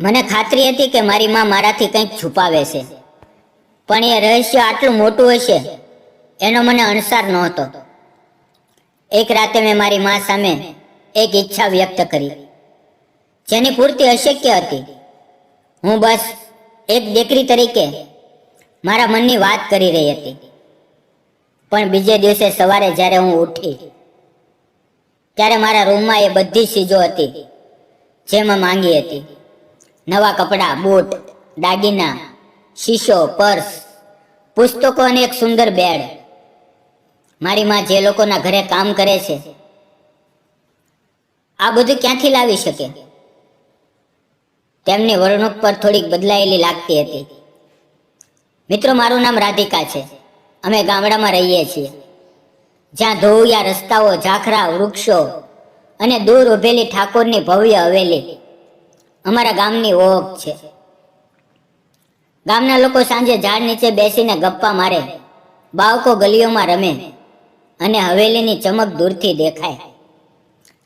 મને ખાતરી હતી કે મારી માં મારાથી કંઈક છુપાવે છે. પણ એ રહસ્ય આટલું મોટું હશે, એનો મને અણસાર નહોતો. એક રાતે મેં મારી માં સામે એક ઈચ્છા વ્યક્ત કરી. જેની પૂર્તિ અશક્ય હતી. હું બસ એક દીકરી તરીકે મારા મનની વાત કરી રહી હતી. પણ બીજે દિવસે સવારે જ્યારે હું ઉઠી, ત્યારે મારા રૂમમાં એ બધી ચીજો હતી, જે મેં માંગી હતી. નવા કપડાં, બૂટ, દાગીના, શીશો, પર્સ, પુસ્તકો અને એક સુંદર બેડ. મારી માં જે લોકોના ઘરે કામ કરે છે, આ બધું ક્યાંથી લાવી શકે? તેમની વર્ણુક પર થોડીક બદલાયેલી લાગતી હતી. મિત્રો, મારું નામ રાધિકા છે. અમે ગામડામાં રહીએ છીએ. જ્યાં ધોળિયા રસ્તાઓ, ઝાખરા, વૃક્ષો અને દૂર ઉભેલી ઠાકોરની ભવ્ય હવેલી અમારા ગામની ઓળખ છે. ગામના લોકો સાંજે ઝાડ નીચે બેસીને ગપ્પા મારે, બાળકો ગલીઓમાં રમે અને હવેલીની ચમક દૂરથી દેખાય.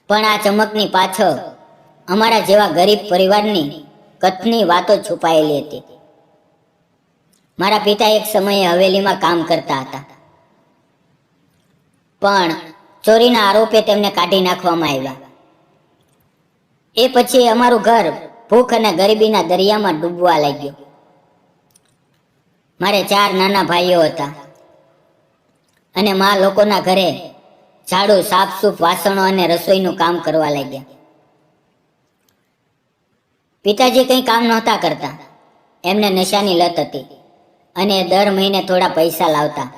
પણ આ ચમકની પાછળ અમારા જેવા ગરીબ પરિવારની કથની વાતો છુપાયેલી હતી. મારા પિતા એક સમયે હવેલીમાં કામ કરતા હતા. પણ ચોરીના આરોપે તેમને કાઢી નાખવામાં આવ્યા. એ પછી અમારું ઘર ભૂખ અને ગરીબીના દરિયામાં ડૂબવા લાગ્યું. મારે ચાર નાના ભાઈઓ હતા. અને મા લોકોના ઘરે ઝાડુ, સાફસૂફ, વાસણો અને રસોઈનું કામ કરવા લાગ્યા. પિતાજી કંઈ કામ નહોતા કરતા. એમને નશાની લત હતી અને દર મહિને થોડા પૈસા લાવતા.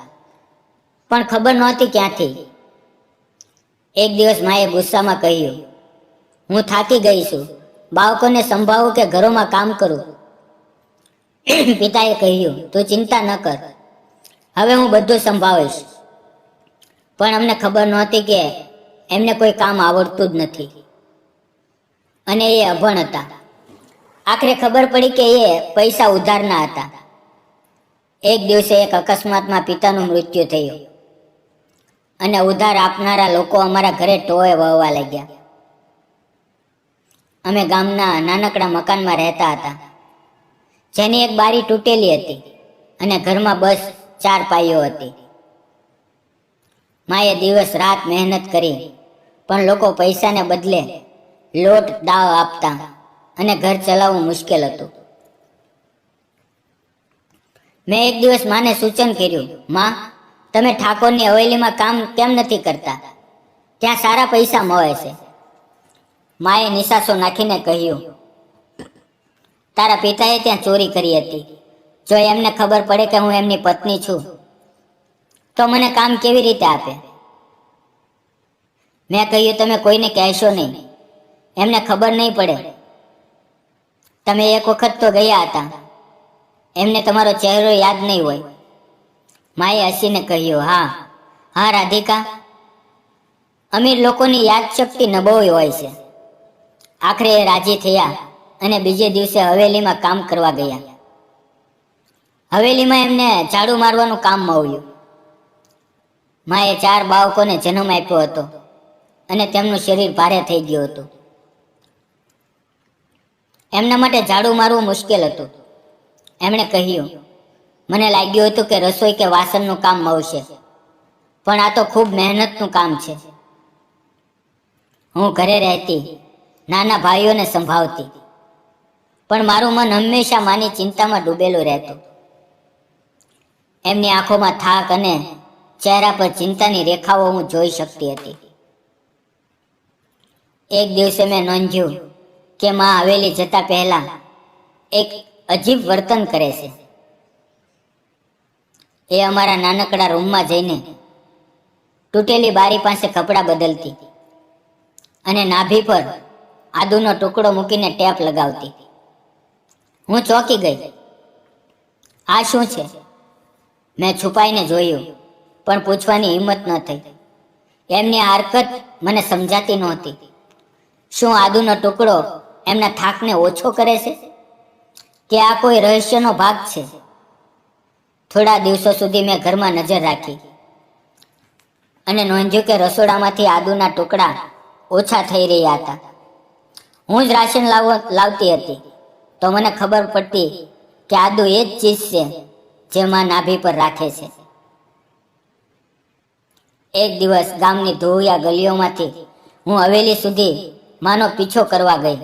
પણ ખબર નહોતી ક્યાંથી. એક દિવસ માએ ગુસ્સામાં કહ્યું હું થાકી ગઈ છું. બાળકોને સંભાળું કે ઘરોમાં કામ કરું. પિતાએ કહ્યું, તું ચિંતા ન કર. હવે હું બધું સંભાળીશ. પણ અમને ખબર નહોતી કે એમને કોઈ કામ આવડતું જ નથી. અને એ અભણ હતા. આખરે ખબર પડી કે એ પૈસા ઉધારના હતા. એક દિવસે એક અકસ્માતમાં પિતાનું મૃત્યુ થયું. અને ઉધાર આપનારા લોકો અમારા ઘરે ટોળે વહવા લાગ્યા. અમે ગામના નાનકડા મકાનમાં રહેતા હતા. જેની એક બારી તૂટેલી હતી અને ઘરમાં બસ ચાર પાઈઓ હતી. માએ દિવસ રાત મહેનત કરી, પણ લોકો પૈસાને બદલે લોટ દાવ આપતા અને ઘર ચલાવવું મુશ્કેલ હતું. મેં એક દિવસ માને સૂચન કર્યું, માં, તમે ઠાકોરની હવેલીમાં કામ કેમ નથી કરતા? ત્યાં સારા પૈસા મળે છે. માએ નિશાસો નાખીને કહ્યું, તારા પિતાએ ત્યાં ચોરી કરી હતી. જો એમને ખબર પડે કે હું એમની પત્ની છું, તો મને કામ કેવી રીતે આપે? મેં કહ્યું, તમે કોઈને કહેશો નહીં. એમને ખબર નહીં પડે. તમે એક વખત તો ગયા હતા. એમને તમારો ચહેરો યાદ નહીં હોય. માએ હસીને કહ્યું, હા હા, રાધિકા. અમીર લોકોની યાદશક્તિ નબળી હોય છે. આખરે એ રાજી થયા અને બીજે દિવસે હવેલીમાં કામ કરવા ગયા. હવેલીમાં એમને ઝાડુ મારવાનું કામ મળ્યું માએ ચાર બાળકોને જન્મ આપ્યો હતો અને તેમનું શરીર ભારે થઈ ગયું હતું. એમના માટે ઝાડુ મારવું મુશ્કેલ હતું. એમણે કહ્યું, મને લાગ્યું હતું કે રસોઈ કે વાસણનું કામ મળશે પણ આ તો ખૂબ મહેનતનું કામ છે. હું ઘરે રહેતી નાના ભાઈઓને સંભાળતી. પણ મારું મન હંમેશા માની ચિંતામાં ડૂબેલું રહેતું. એમની આંખોમાં થાક અને ચહેરા પર ચિંતાની રેખાઓ હું જોઈ શકતી હતી. એક દિવસે મેં નોંધ્યું કે માં હવેલી જતા પહેલા એક અજીબ વર્તન કરે છે. એ અમારા નાનકડા રૂમમાં જઈને તૂટેલી બારી પાસે કપડાં બદલતી અને નાભી પર આદુનો ટુકડો મૂકીને ટેપ લગાવતી. હું ચોંકી ગઈ. આ શું છે? મેં છુપાઈને જોયું, પણ પૂછવાની હિંમત ન થઈ. એમની હરકત મને સમજાતી નહોતી. શું આદુનો ટુકડો એમના થાકને ઓછો કરે છે? કે આ કોઈ રહસ્યનો ભાગ છે? થોડા દિવસો સુધી મેં ઘરમાં નજર રાખી. અને નોંધ્યું કે રસોડામાંથી આદુના ટુકડા ઓછા થઈ રહ્યા હતા. હું જ રાશન લાવ, લાવતી હતી. તો મને ખબર પડતી કે આદુ એ જ ચીજ છે જે માં નાભી પર રાખે છે. એક દિવસ ગામની ધોયા ગલીઓમાંથી હું હવેલી સુધી માનો પીછો કરવા ગઈ.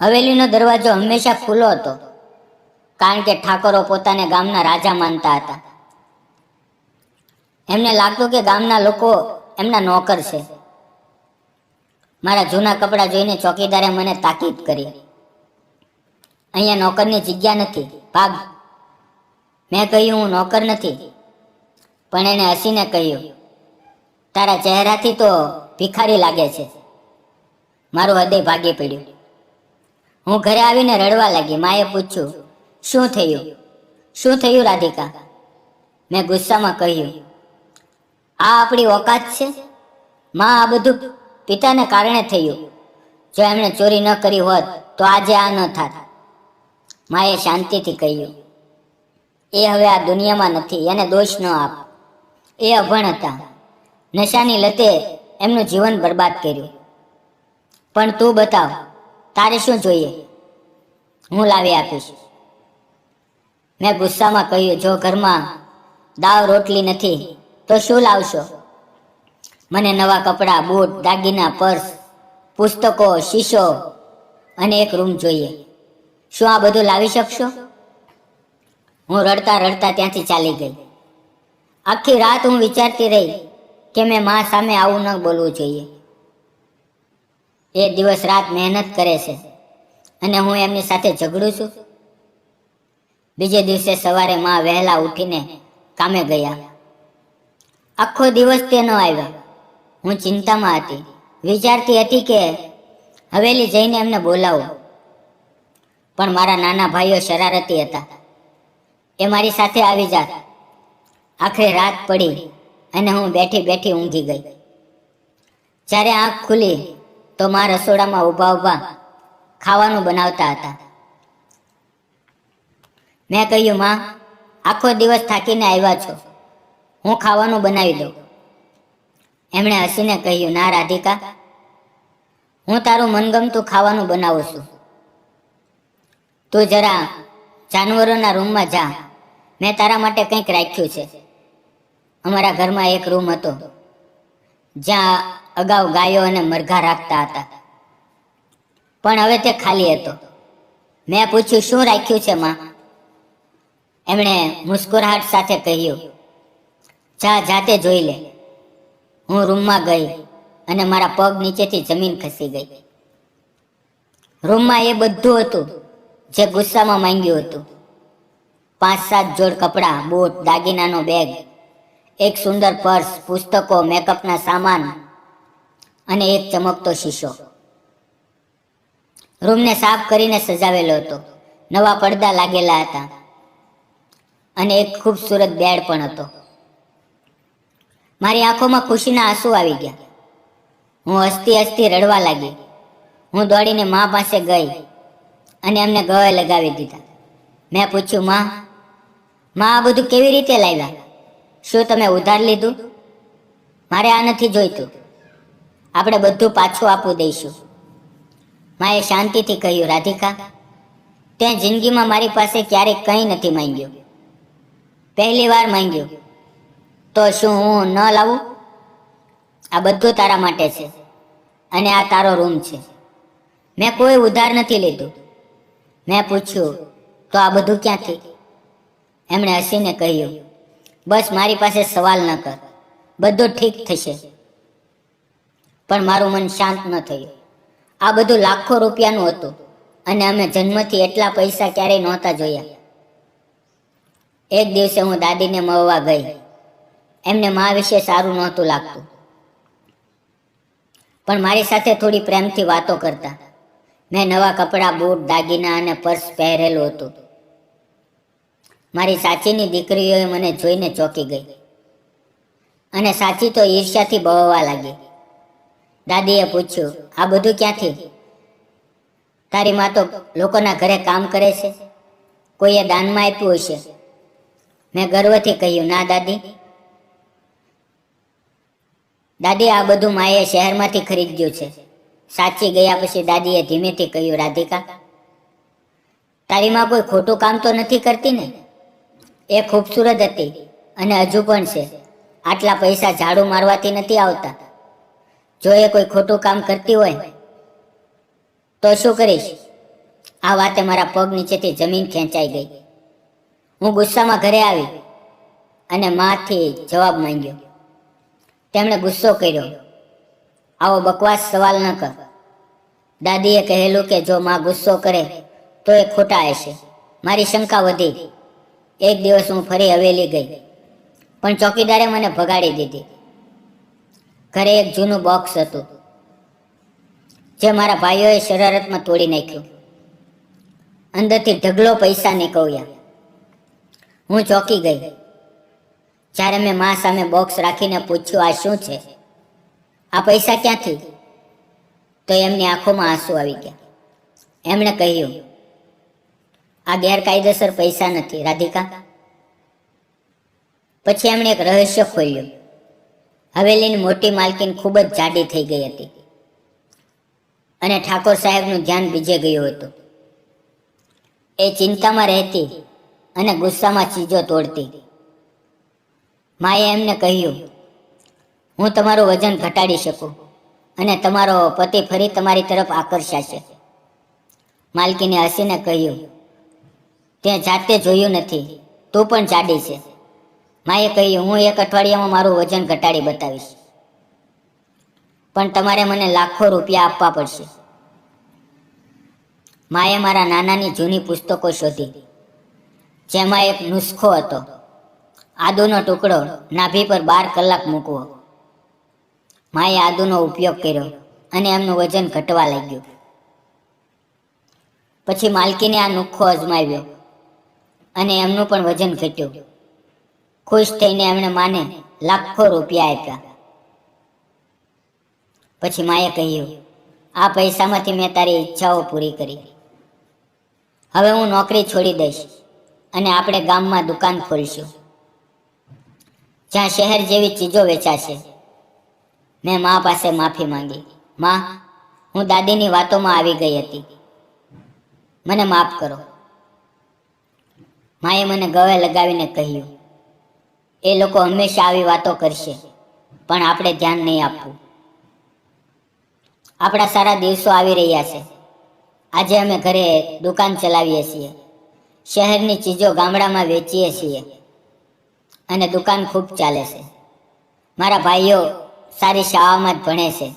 હવેલીનો દરવાજો હંમેશા ખુલ્લો હતો, કારણ કે ઠાકોરો પોતાને ગામના રાજા માનતા હતા. એમને લાગતું કે ગામના લોકો એમના નોકર છે. મારા જૂના કપડાં જોઈને ચોકીદારે મને તાકીદ કરી. અહીંયા નોકરની જગ્યા નથી, ભાગ. મેં કહ્યું, હું નોકર નથી. પણ એણે હસીને કહ્યું, તારા ચહેરાથી તો ભિખારી લાગે છે. મારું હૃદય ભાગી પડ્યું. હું ઘરે આવીને રડવા લાગી. માએ પૂછ્યું, શું થયું? શું થયું, રાધિકા? મેં ગુસ્સામાં કહ્યું, આ આપણી ઓકાત છે? માં આ બધું પિતાને કારણે થયું. જો એમણે ચોરી ન કરી હોત, તો આજે આ ન થાત. માએ શાંતિથી કહ્યું, એ હવે આ દુનિયામાં નથી, એને દોષ ન આપ. એ અભણ હતા. નશાની લતે એમનું જીવન બરબાદ કર્યું. પણ તું બતાવ, તારે શું જોઈએ? હું લાવી આપીશ. મેં ગુસ્સામાં કહ્યું, જો ઘરમાં દાવ રોટલી નથી, તો શું લાવશો? મને નવા કપડાં, બૂટ, દાગીના, પર્સ, પુસ્તકો, શીશો અને એક રૂમ જોઈએ. શું આ બધું લાવી શકશો? હું રડતા રડતા ત્યાંથી ચાલી ગઈ. આખી રાત હું વિચારતી રહી કે મેં મા સામે આવું ન બોલવું જોઈએ. એ દિવસ રાત મહેનત કરે છે અને હું એમની સાથે ઝઘડું છું. બીજે દિવસે સવારે માં વહેલા ઉઠીને કામે ગયા. આખો દિવસ તે ન આવ્યા. હું ચિંતામાં હતી. વિચારતી હતી કે હવેલી જઈને એમને બોલાવું. પણ મારા નાના ભાઈઓ શરારતી હતા. એ મારી સાથે આવી જાત. આખરે રાત પડી અને હું બેઠી બેઠી ઊંઘી ગઈ. જ્યારે આંખ ખુલી તો મા રસોડામાં ઊભા ઊભા ખાવાનું બનાવતા હતા. મેં કહ્યું, માં, આખો દિવસ થાકીને આવ્યા છો. હું ખાવાનું બનાવી દઉં. એમણે હસીને કહ્યું, ના, રાધિકા, હું તારું મનગમતું ખાવાનું બનાવું છું. તું જરા જાનવરોના રૂમમાં જા. મેં તારા માટે કંઈક રાખ્યું છે. અમારા ઘરમાં એક રૂમ હતો, જ્યાં અગાઉ ગાયો અને મરઘા રાખતા હતા. પણ હવે તે ખાલી હતો. મેં પૂછ્યું, શું રાખ્યું છે, માં? એમણે મુસ્કુરાહટ સાથે કહ્યું, જા, જાતે જોઈ લે. હું રૂમમાં ગઈ અને મારા પગ નીચેથી જમીન ખસી ગઈ. રૂમમાં એ બધું હતું જે ગુસ્સામાં માંગ્યું હતું. પાંચ સાત જોડ કપડાં, બૂટ, દાગીનાનો બેગ, એક સુંદર પર્સ, પુસ્તકો, મેકઅપના સામાન અને એક ચમકતો શીશો. રૂમને સાફ કરીને સજાવેલો હતો. નવા પડદા લાગેલા હતા અને એક ખૂબસૂરત બેડ પણ હતો. મારી આંખોમાં ખુશીના આંસુ આવી ગયા. હું હસતી હસતી રડવા લાગી. હું દોડીને મા પાસે ગઈ અને એમને ગળે લગાવી દીધા. મેં પૂછ્યું, માં માં, આ બધું કેવી રીતે લાવ્યા? શું તમે ઉધાર લીધું? મારે આ નથી જોઈતું. આપણે બધું પાછું આપવું દઈશું. માએ શાંતિથી કહ્યું, રાધિકા, તે જિંદગીમાં મારી પાસે ક્યારેય કંઈ નથી માંગ્યું. પહેલી વાર માંગ્યું. તો શું હું ન લાવું? આ બધું તારા માટે છે અને આ તારો રૂમ છે. મેં કોઈ ઉધાર નથી લીધું. મેં પૂછ્યું, તો આ બધું ક્યાંથી? એમણે હસીને કહ્યું, બસ મારી પાસે સવાલ ન કર. બધું ઠીક થશે. પણ મારું મન શાંત ન થયું. આ બધું લાખો રૂપિયાનું હતું અને અમે જન્મથી એટલા પૈસા ક્યારેય નહોતા જોયા. એક દિવસે હું દાદીને મળવા ગઈ. એમને મા વિશે સારું નહોતું લાગતું. પણ મારી સાથે થોડી પ્રેમથી વાતો કરતા. મેં નવા કપડાં, બૂટ, દાગીના અને પર્સ પહેરેલું હતું. મારી સાચીની દીકરીઓએ મને જોઈને ચોંકી ગઈ. અને સાચી તો ઈર્ષ્યાથી બહવા લાગી. દાદીએ પૂછ્યું, આ બધું ક્યાંથી? તારી માં તો લોકોના ઘરે કામ કરે છે. કોઈએ દાનમાં આપ્યું હશે? મેં ગર્વથી કહ્યું, ના, દાદી. દાદી, આ બધું માએ શહેરમાંથી ખરીદ્યું છે. સાચી ગયા પછી દાદીએ ધીમેથી કહ્યું, રાધિકા, તારીમાં કોઈ ખોટું કામ તો નથી કરતી ને? એ ખૂબસૂરત હતી અને હજુ પણ છે. આટલા પૈસા ઝાડુ મારવાથી નથી આવતા. જો એ કોઈ ખોટું કામ કરતી હોય, તો શું કરીશ? આ વાતે મારા પગ નીચેથી જમીન ખેંચાઈ ગઈ. હું ગુસ્સામાં ઘરે આવી અને માથી જવાબ માંગ્યો. તેમણે ગુસ્સો કર્યો. આવો બકવાસ સવાલ ન કર. દાદીએ કહેલું કે જો માં ગુસ્સો કરે, તો એ ખોટા હશે. મારી શંકા વધી. એક દિવસ હું ફરી હવેલી ગઈ, પણ ચોકીદારે મને ભગાડી દીધી. ઘરે એક જૂનું બોક્સ હતું, જે મારા ભાઈઓએ શરારતમાં તોડી નાખ્યું. અંદરથી ઢગલો પૈસા નીકળ્યા. હું ચોકી ગઈ. જ્યારે મેં મા સામે બોક્સ રાખીને પૂછ્યું, આ શું છે? આ પૈસા ક્યાંથી? તો એમની આંખોમાં આંસુ આવી ગયા. એમણે કહ્યું, આ ગેરકાયદેસર પૈસા નથી, રાધિકા. પછી એમણે એક રહસ્ય ખોલ્યું. હવેલીની મોટી માલકીન ખૂબ જ જાડી થઈ ગઈ હતી. અને ઠાકોર સાહેબનું ધ્યાન બીજે ગયું હતું. એ ચિંતામાં રહેતી અને ગુસ્સામાં ચીજો તોડતી. માએ એમને કહ્યું, હું તમારું વજન ઘટાડી શકું અને તમારો પતિ ફરી તમારી તરફ આકર્ષાશે. માલકીને હસીને કહ્યું, તે જાતે જોયું નથી, તું પણ જાડી છે. માએ કહ્યું, હું એક અઠવાડિયામાં મારું વજન ઘટાડી બતાવીશ. પણ તમારે મને લાખો રૂપિયા આપવા પડશે. માએ મારા નાનાની જૂની પુસ્તકો શોધી, જેમાં એક નુસ્ખો હતો. આદુનો ટુકડો નાભી પર બાર કલાક મૂકવો. માએ આદુનો ઉપયોગ કર્યો અને એમનું વજન ઘટવા લાગ્યું. પછી માલકીને આ નુખો અજમાવ્યો અને એમનું પણ વજન ઘટ્યું. ખુશ થઈને એમણે માને લાખો રૂપિયા આપ્યા. પછી માએ કહ્યું, આ પૈસામાંથી મેં તારી ઈચ્છાઓ પૂરી કરી. હવે હું નોકરી છોડી દઈશ અને આપણે ગામમાં દુકાન ખોલશું. જ્યાં શહેર જેવી ચીજો વેચાશે. મેં મા પાસે માફી માંગી. માં, હું દાદીની વાતોમાં આવી ગઈ હતી. મને માફ કરો. માએ મને ગવે લગાવીને કહ્યું, એ લોકો હંમેશા આવી વાતો કરશે, પણ આપણે ધ્યાન નહીં આપવું. આપણા સારા દિવસો આવી રહ્યા છે. આજે અમે ઘરે દુકાન ચલાવીએ છીએ. શહેરની ચીજો ગામડામાં વેચીએ છીએ. અને દુકાન ખૂબ ચાલે છે. મારા ભાઈઓ સારી શાળામાં જ ભણે છે.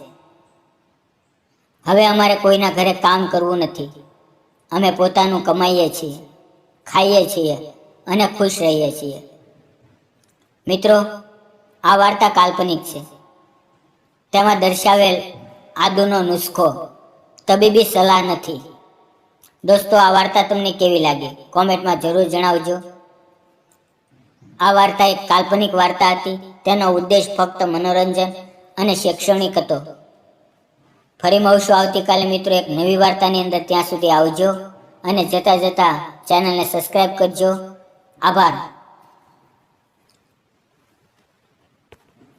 હવે અમારે કોઈના ઘરે કામ કરવું નથી. અમે પોતાનું કમાઈએ છીએ, ખાઈએ છીએ અને ખુશ રહીએ છીએ. મિત્રો, આ વાર્તા કાલ્પનિક છે. તેમાં દર્શાવેલ આદુનો નુસ્ખો તબીબી સલાહ નથી. દોસ્તો, આ વાર્તા તમને કેવી લાગી? કોમેન્ટમાં જરૂર જણાવજો. આ વાર્તા એક કાલ્પનિક વાર્તા હતી. તેનો ઉદ્દેશ ફક્ત મનોરંજન અને શૈક્ષણિક હતો. ફરી મળશું આવતીકાલે મિત્રો એક નવી વાર્તાની અંદર. ત્યાં સુધી આવજો અને જતા જતા ચેનલને સબસ્ક્રાઈબ કરજો. આભાર.